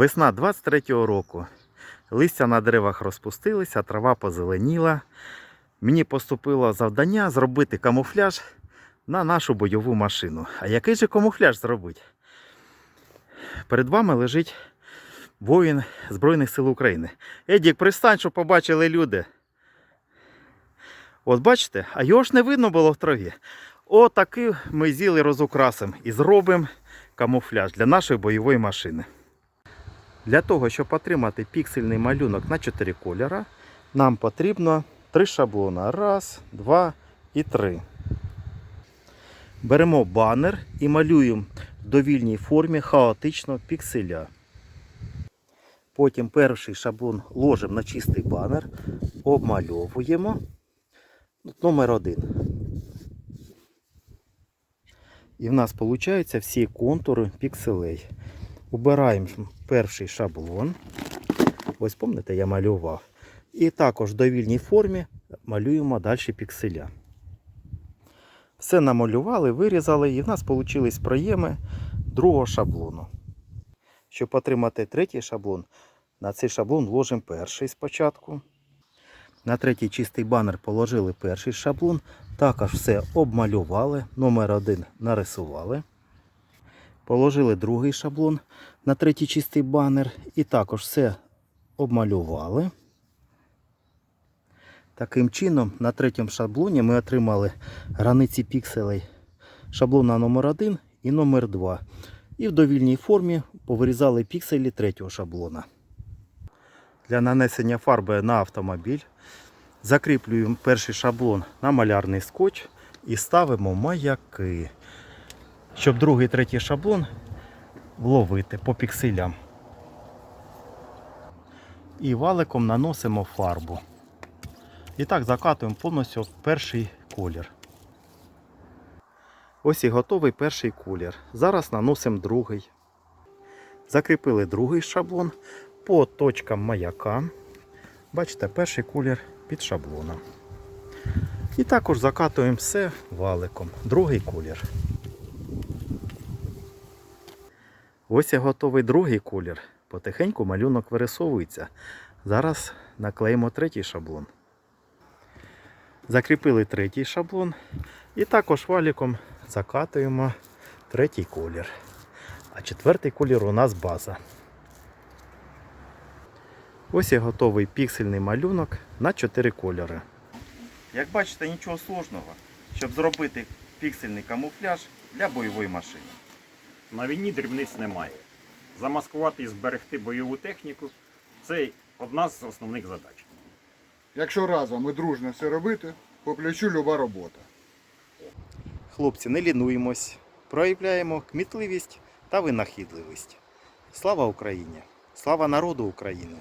Весна 23-го року. Листя на деревах розпустилися, трава позеленіла. Мені поступило завдання зробити камуфляж на нашу бойову машину. А який же камуфляж зробити? Перед вами лежить воїн Збройних сил України. Едік, пристань, щоб побачили люди. От бачите, а його ж не видно було в траві. Отакий ми зіли розукрасимо і зробимо камуфляж для нашої бойової машини. Для того, щоб отримати піксельний малюнок на 4 кольора, нам потрібно три шаблона. Раз, два і три. Беремо банер і малюємо в довільній формі хаотично пікселя. Потім перший шаблон ложимо на чистий банер, обмальовуємо. Номер один. І в нас виходить всі контури пікселей. Убираємо перший шаблон. Ось пам'ятаєте, я малював. І також в довільній формі малюємо далі пікселя. Все намалювали, вирізали, і в нас вийшли проєми другого шаблону. Щоб отримати третій шаблон, на цей шаблон вложимо перший спочатку. На третій чистий банер положили перший шаблон. Також все обмалювали. Номер один нарисували. Положили другий шаблон на третій чистий банер. І також все обмалювали. Таким чином, на третьому шаблоні ми отримали границі пікселей шаблона номер 1 і номер 2. І в довільній формі повирізали пікселі третього шаблона. Для нанесення фарби на автомобіль закріплюємо перший шаблон на малярний скотч і ставимо маяки, щоб другий третій шаблон вловити по пікселям. І валиком наносимо фарбу. І так закатуємо повністю перший колір. Ось і готовий перший колір. Зараз наносимо другий. Закріпили другий шаблон по точкам маяка. Бачите, перший колір під шаблоном. І також закатуємо все валиком. Другий колір. Ось і готовий другий колір. Потихеньку малюнок вирисовується. Зараз наклеїмо третій шаблон. Закріпили третій шаблон і також валіком закатуємо третій колір. А четвертий колір у нас база. Ось і готовий піксельний малюнок на 4 кольори. Як бачите, нічого сложного, щоб зробити піксельний камуфляж для бойової машини. На війні дрібниць немає. Замаскувати і зберегти бойову техніку це одна з основних задач. Якщо разом і дружно все робити, по плечу люба робота. Хлопці, не лінуємось, проявляємо кмітливість та винахідливість. Слава Україні! Слава народу України!